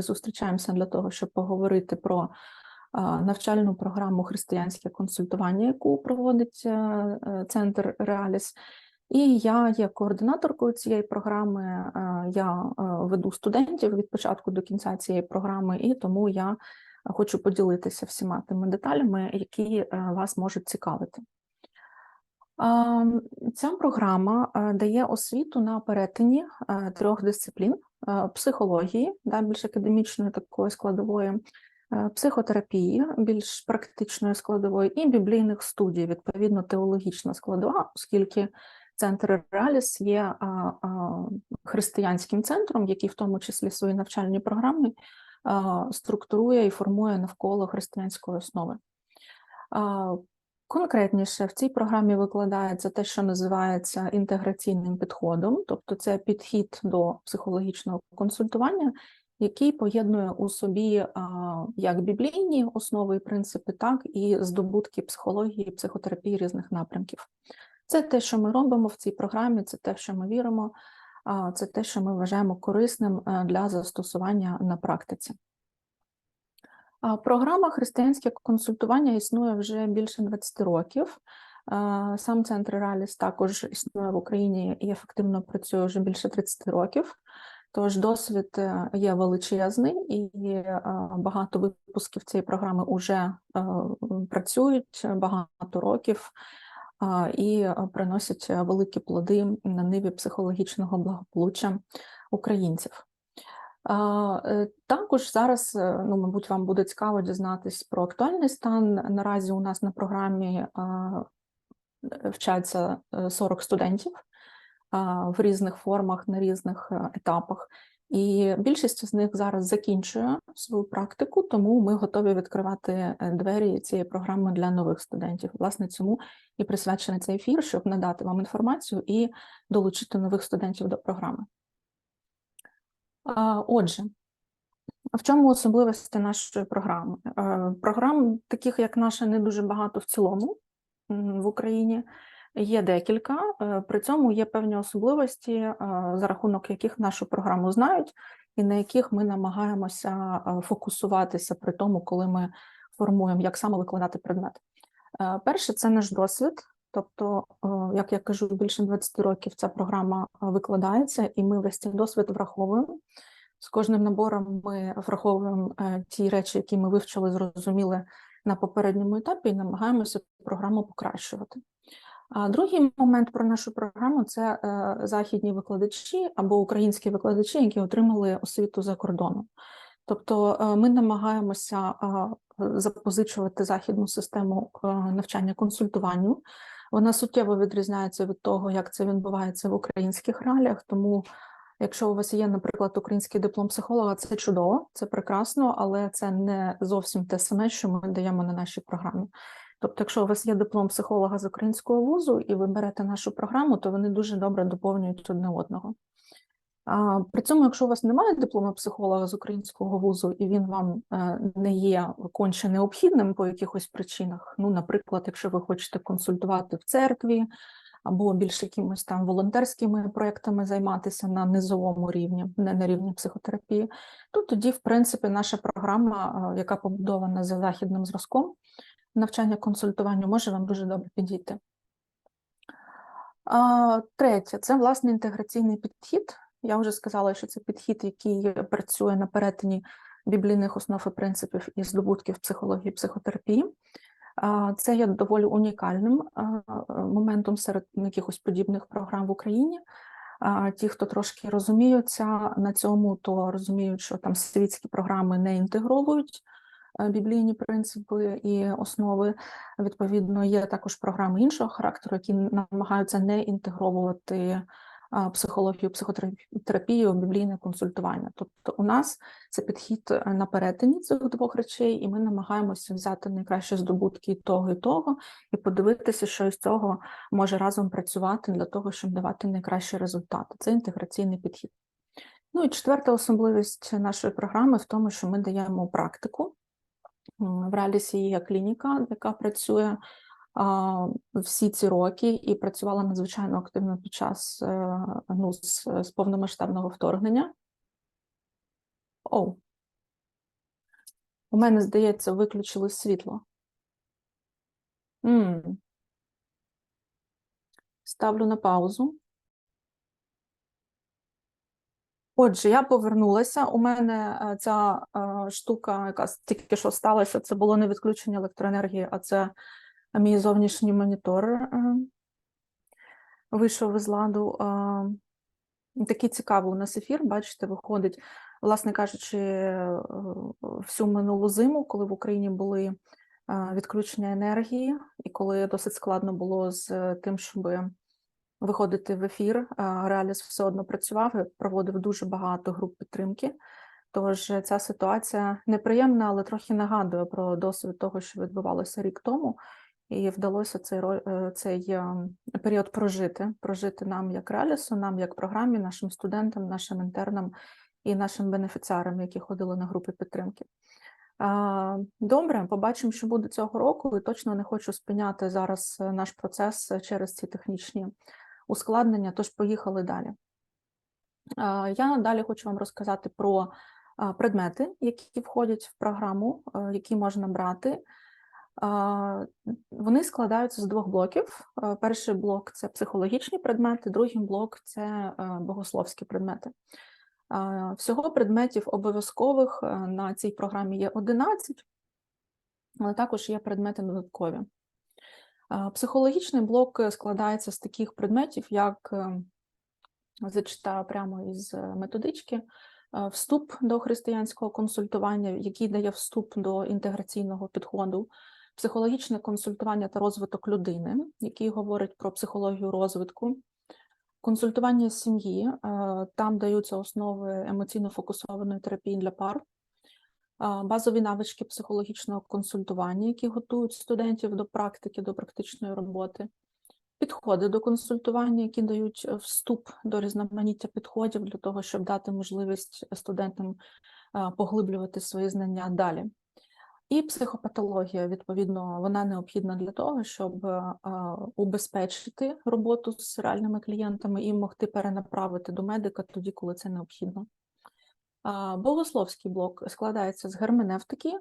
ми зустрічаємося для того, щоб поговорити про навчальну програму християнське консультування, яку проводить е, е, центр Реаліс. І я є координаторкою цієї програми. е, Я веду студентів від початку до кінця цієї програми, і тому я хочу поділитися всіма тими деталями, які вас можуть цікавити. Ця програма е, дає освіту на перетині е, трьох дисциплін: е, психології, да, більш академічної такої складової, психотерапії, більш практичної складової, і біблійних студій, відповідно, теологічна складова, оскільки центр Реаліс є християнським центром, який в тому числі свої навчальні програми структурує і формує навколо християнської основи. Конкретніше в цій програмі викладається те, що називається інтеграційним підходом, тобто це підхід до психологічного консультування, який поєднує у собі як біблійні основи і принципи, так і здобутки психології психотерапії різних напрямків. Це те, що ми робимо в цій програмі, це те, що ми віримо, це те, що ми вважаємо корисним е, для застосування на практиці. Програма християнське консультування існує вже більше 20 років. Сам центр Реаліс також існує в Україні і ефективно працює вже більше 30 років. Тож досвід е, є величезний, і е, багато випусків цієї програми вже е, працюють багато років і приносять великі плоди на ниві психологічного благополуччя українців. Е, Також зараз, е, ну, мабуть, вам буде цікаво дізнатись про актуальний стан. Наразі у нас на програмі вчаться е, 40 студентів в різних формах, на різних етапах. І більшість з них зараз закінчує свою практику, тому ми готові відкривати двері цієї програми для нових студентів. Власне, цьому і присвячений цей ефір, щоб надати вам інформацію і долучити нових студентів до програми. Отже, в чому особливості нашої програми? Е, Програм, таких як наша, не дуже багато в цілому в Україні. Є декілька, е, при цьому є певні особливості, е, за рахунок яких нашу програму знають, і на яких ми намагаємося фокусуватися при тому, коли ми формуємо, як саме викладати предмет. Перше, це наш досвід. Тобто, е, як я кажу, більше 20 років ця програма е, викладається, і ми весь цей досвід враховуємо. З кожним набором ми враховуємо е, ті речі, які ми вивчили, зрозуміли на попередньому етапі, і намагаємося програму покращувати. А другий момент про нашу програму це західні викладачі або українські викладачі, які отримали освіту за кордоном. Тобто ми намагаємося запозичувати західну систему навчання консультуванню. Вона суттєво відрізняється від того, як це відбувається в українських реаліях. Тому, якщо у вас є, наприклад, український диплом психолога, це чудово, це прекрасно, але це не зовсім те саме, що ми даємо на нашій програмі. Тобто, якщо у вас є диплом психолога з українського вузу і ви берете нашу програму, то вони дуже добре доповнюють одне одного. При цьому, якщо у вас немає диплому психолога з українського вузу, і він вам е, не є конче необхідним по якихось причинах, ну, наприклад, якщо ви хочете консультувати в церкві або більш якимось там волонтерськими проектами займатися на низовому рівні, не на рівні психотерапії, то тоді, в принципі, наша програма, е, яка побудована за західним зразком навчання консультуванню, може вам дуже добре підійти. Третє це власне інтеграційний підхід. Я вже сказала, що це підхід, який працює на перетині біблійних основ і принципів і здобутків психології психотерапії. Це є доволі унікальним моментом серед якихось подібних програм в Україні. Ті, хто трошки розуміються на цьому, то розуміють, що там світські програми не інтегровують е, біблійні принципи і основи. Відповідно, є також програми іншого характеру, які намагаються не інтегровувати психологію, психотерапію, біблійне консультування. Тобто, у нас це підхід е, на перетині цих двох речей, і ми намагаємося взяти найкращі здобутки того і того, і подивитися, що із цього може разом працювати для того, щоб давати найкращі результати. Це інтеграційний підхід. Ну і четверта особливість нашої програми в тому, що ми даємо практику. В Реалісі є клініка, яка працює всі ці роки і працювала надзвичайно активно під час е, ну, з, з повномасштабного вторгнення. О, У мене, здається, виключили світло. М. Ставлю на паузу. Отже, я повернулася. У мене е, ця е, штука, яка тільки що сталася, це було не відключення електроенергії, а це мій зовнішній монітор е, вийшов із ладу. Такий цікавий у нас ефір, бачите, виходить, власне кажучи, е, всю минулу зиму, коли в Україні були е, відключення енергії, і коли досить складно було з тим, щоб виходити в ефір. Реаліс все одно працював і проводив дуже багато груп підтримки. Тож ця ситуація неприємна, але трохи нагадує про досвід того, що відбувалося рік тому, і вдалося цей е, цей е, період прожити, прожити нам як реалісу, нам як програмі, нашим студентам, нашим інтернам і нашим бенефіціарам, які ходили на групи підтримки. Добре, побачимо, що буде цього року, і точно не хочу спиняти зараз е, наш процес через ці технічні ускладнення, тож поїхали далі. Я далі хочу вам розказати про предмети, які входять в програму, які можна брати. Вони складаються з двох блоків. Перший блок це психологічні предмети, другий блок це е, богословські предмети. Всього предметів обов'язкових е, на цій програмі є 11, але також є предмети додаткові. Психологічний блок е, складається з таких предметів, як зачитаю прямо із методички. Вступ до християнського консультування, який дає вступ до інтеграційного підходу, психологічне консультування та розвиток людини, який говорить про психологію розвитку, консультування сім'ї, е, там даються основи емоційно фокусованої терапії для пар, базові навички психологічного консультування, які готують студентів до практики, до практичної роботи, підходи до консультування, які дають е, вступ до різноманіття підходів для того, щоб дати можливість студентам е, поглиблювати свої знання далі. І психопатологія, відповідно, вона необхідна для того, щоб е, е, убезпечити роботу з реальними клієнтами і могти перенаправити до медика тоді, коли це необхідно. Богословський блок складається з герменевтики,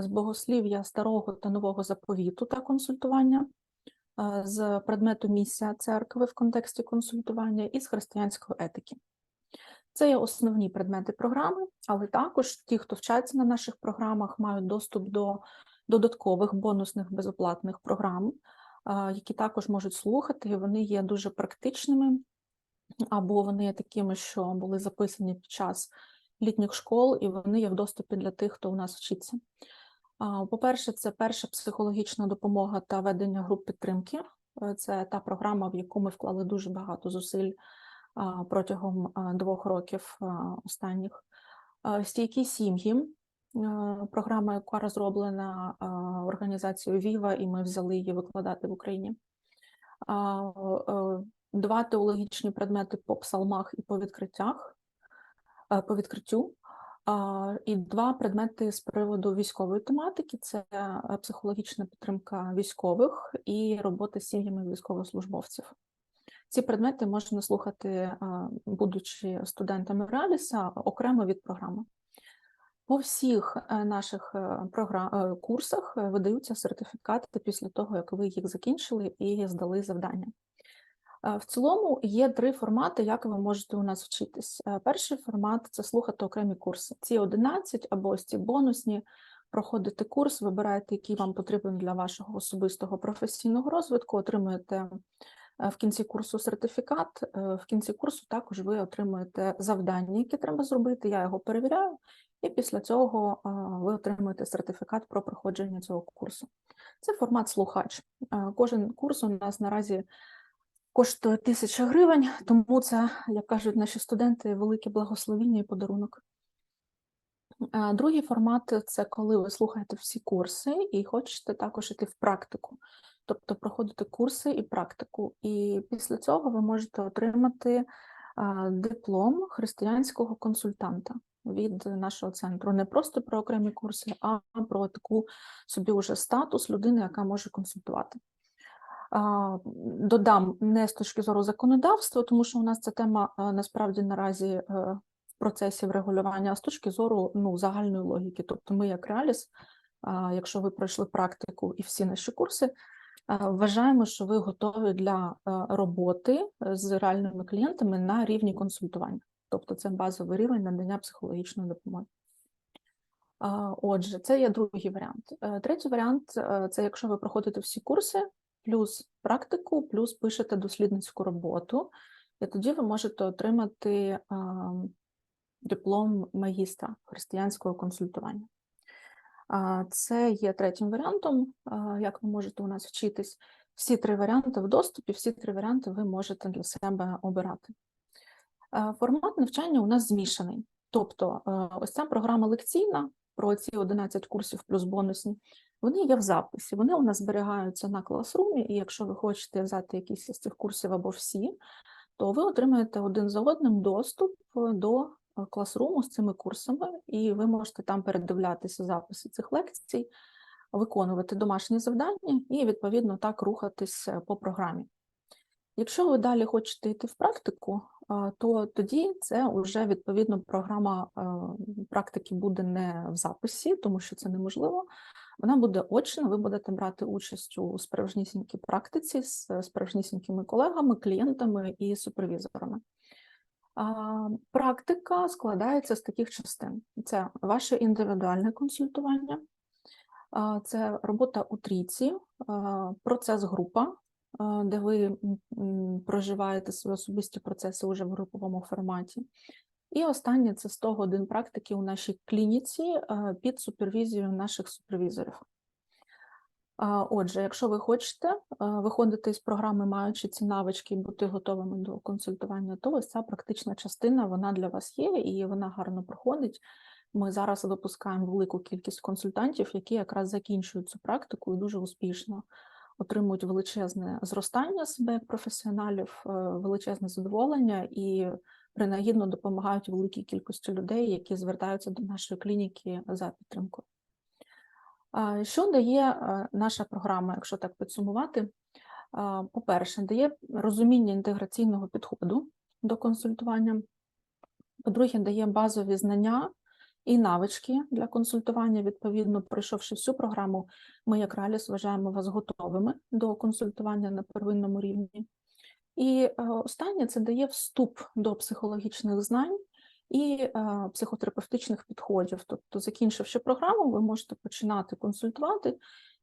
з богослів'я старого та нового заповіту та консультування, з предмету місія церкви в контексті консультування і з християнської етики. Це є основні предмети програми, але також ті, хто вчаться на наших програмах, мають доступ до додаткових бонусних безоплатних програм, які також можуть слухати. Вони є дуже практичними, або вони є такими, що були записані під час літніх школ, і вони є в доступі для тих, хто у нас вчиться. По-перше, це перша психологічна допомога та ведення груп підтримки. Е, Це та програма, в яку ми вклали дуже багато зусиль протягом двох років останніх. Стійкі сім'ї, програма, яка розроблена організацією Віва, і ми взяли її викладати в Україні. Два теологічні предмети по псалмах і по відкриттях, по відкриттю. І два предмети з приводу військової тематики: це психологічна підтримка військових і робота з сім'ями військовослужбовців. Ці предмети можна слухати, будучи студентами Реаліса, окремо від програми. По всіх е, наших е, програ- е, курсах видаються сертифікати після того, як ви їх закінчили і здали завдання. В цілому є три формати, як ви можете у нас вчитись. Перший формат це слухати окремі курси. Ці 11 або ось ці бонусні. Проходите курс, вибираєте, який вам потрібен для вашого особистого професійного розвитку, отримуєте в кінці курсу сертифікат. Е, В кінці курсу також ви отримуєте завдання, яке треба зробити. Я його перевіряю, і після цього е, ви отримуєте сертифікат про проходження цього курсу. Це формат слухач. Е, Кожен курс у нас наразі коштує тисяча гривень, тому це, як кажуть наші студенти, велике благословіння і подарунок. Е, Другий формат це коли ви слухаєте всі курси і хочете також іти в практику, тобто проходити курси і практику. І після цього ви можете отримати диплом християнського консультанта від нашого центру. Не просто про окремі курси, а про таку собі уже статус людини, яка може консультувати. Додам не з точки зору законодавства, тому що у нас ця тема насправді наразі е, в процесів регулювання, а з точки зору ну, загальної логіки. Тобто, ми, як Реаліс, якщо ви пройшли практику і всі наші курси, вважаємо, що ви готові для роботи з реальними клієнтами на рівні консультування. Тобто, це базовий рівень надання психологічної допомоги. Отже, це є другий варіант. Е, Третій варіант е, це якщо ви проходите всі курси, плюс практику, плюс пишете дослідницьку роботу, і тоді ви можете отримати диплом магістра християнського консультування. Це є третім варіантом, як ви можете у нас вчитись. Всі три варіанти в доступі, всі три варіанти ви можете для себе обирати. Формат навчання у нас змішаний. Тобто, ось ця програма лекційна про ці 11 курсів плюс бонусні, вони є в записі. Вони у нас зберігаються на класрумі, і якщо ви хочете взяти якісь з цих курсів або всі, то ви отримаєте один за одним доступ е, до класруму з цими курсами, і ви можете там передивлятися записи цих лекцій, виконувати домашні завдання і, відповідно, так рухатись е, по програмі. Якщо ви далі хочете йти в практику, то тоді це вже відповідно програма е, практики буде не в записі, тому що це неможливо. Вона буде очна, ви будете брати участь у справжнісінькій практиці з справжнісінькими колегами, клієнтами і супервізорами. Практика складається з таких частин: це ваше індивідуальне консультування, це робота у трійці, процес група, де ви проживаєте свої особисті процеси уже в груповому форматі. І останнє це 100 годин практики у нашій клініці під супервізією наших супервізорів. Отже, якщо ви хочете е, виходити з програми, маючи ці навички і бути готовими до консультування, то ось ця практична частина вона для вас є і вона гарно проходить. Ми зараз випускаємо велику кількість консультантів, які якраз закінчують цю практику і дуже успішно отримують величезне зростання себе як професіоналів, е, величезне задоволення і принагідно допомагають великій кількості людей, які звертаються до нашої клініки за підтримкою. Що дає е, наша програма, якщо так підсумувати? По-перше, дає розуміння інтеграційного підходу до консультування. По-друге, дає базові знання і навички для консультування. Відповідно, пройшовши всю програму, ми, як Раліс, вважаємо вас готовими до консультування на первинному рівні. І е, останнє це дає вступ до психологічних знань і е, психотерапевтичних підходів. Тобто, закінчивши програму, ви можете починати консультувати,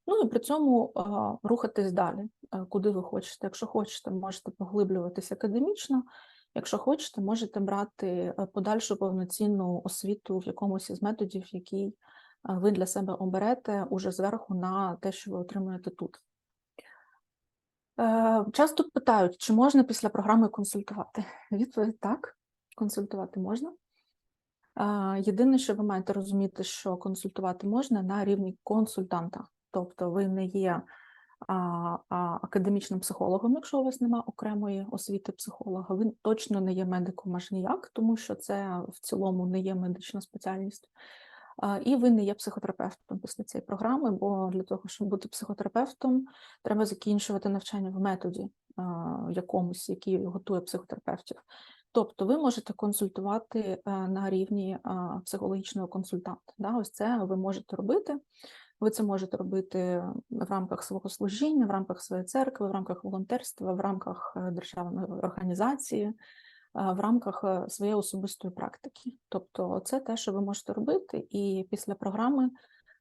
ну і при цьому е, рухатись далі, е, куди ви хочете. Якщо хочете, можете поглиблюватись академічно. Якщо хочете, можете брати подальшу повноцінну освіту в якомусь із методів, який ви для себе оберете уже зверху на те, що ви отримуєте тут. Часто питають, чи можна після програми консультувати? Відповідь так, консультувати можна. Єдине, що ви маєте розуміти, що консультувати можна на рівні консультанта. Тобто ви не є академічним психологом, якщо у вас немає окремої освіти психолога, ви точно не є медиком аж ніяк, тому що це в цілому не є медична спеціальність. І ви не є психотерапевтом після цієї програми, бо для того, щоб бути психотерапевтом, треба закінчувати навчання в методі якомусь, який готує психотерапевтів. Тобто ви можете консультувати на рівні психологічного консультанта. Да? Ось це ви можете робити. Ви це можете робити в рамках свого служіння, в рамках своєї церкви, в рамках волонтерства, в рамках е, державної організації, е, в рамках е, своєї особистої практики. Тобто, це те, що ви можете робити, і після програми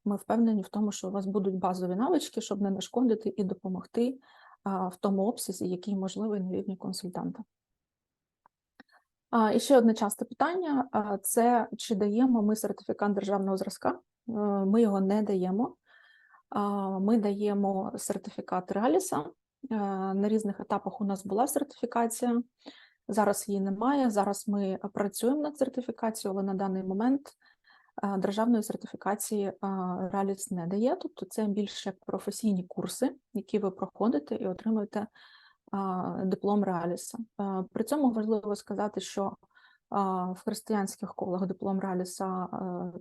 ми впевнені в тому, що у вас будуть базові навички, щоб не нашкодити і допомогти в тому обсязі, який можливий на рівні консультанта. І ще одне часте питання: це чи даємо ми сертифікат державного зразка? Е, Ми його не даємо. Ми даємо сертифікат Реаліса. Е, На різних етапах у нас була сертифікація. Зараз її немає. Зараз ми працюємо над сертифікацією, але на даний момент е, державної сертифікації Реаліс не дає. Тобто це більше професійні курси, які ви проходите і отримуєте диплом Реаліса. При цьому важливо сказати, що в християнських колах диплом Реаліса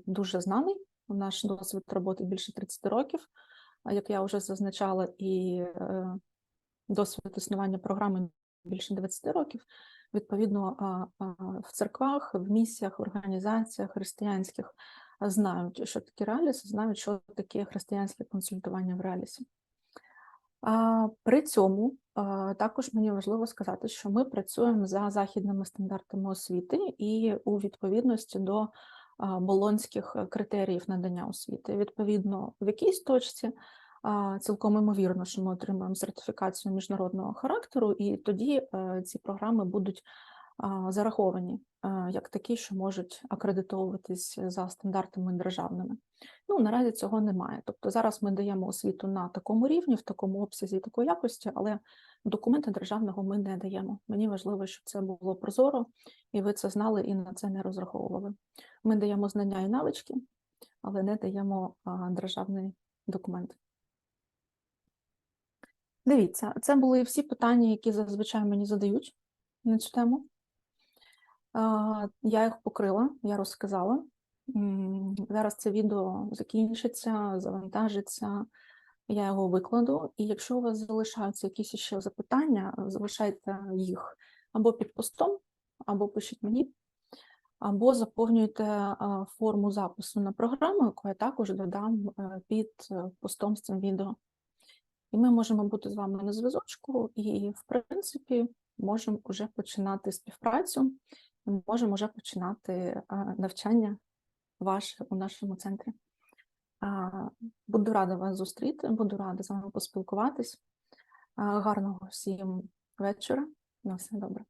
дуже знаний. Наш досвід роботи більше 30 років, як я вже зазначала, і е, досвід існування програми більше 20 років. Відповідно, в церквах, в місіях, в організаціях християнських знають, що таке реаліс, знають, що таке християнське консультування в реалісі. При цьому також мені важливо сказати, що ми працюємо за західними стандартами освіти і у відповідності до болонських е, критеріїв надання освіти. Відповідно, в якійсь точці цілком імовірно, що ми отримаємо сертифікацію міжнародного характеру, і тоді е, ці програми будуть зараховані як такі, що можуть акредитовуватись за стандартами державними. Ну, наразі цього немає. Тобто зараз ми даємо освіту на такому рівні, в такому обсязі, такої якості, але документи державного ми не даємо. Мені важливо, щоб це було прозоро, і ви це знали і на це не розраховували. Ми даємо знання і навички, але не даємо державний документ. Дивіться, це були всі питання, які зазвичай мені задають на цю тему. Я їх покрила, я розказала. Зараз це відео закінчиться, завантажиться, я його викладу. І якщо у вас залишаються якісь ще запитання, залишайте їх або під постом, або пишіть мені, або заповнюйте форму запису на програму, яку я також додам е, під е, постом з цим відео. І ми можемо бути з вами на зв'язочку, і, в принципі, можемо вже починати співпрацю, можемо вже починати навчання ваше у нашому центрі. Буду рада вас зустріти, буду рада з вами поспілкуватись. Гарного всім вечора. На все добре.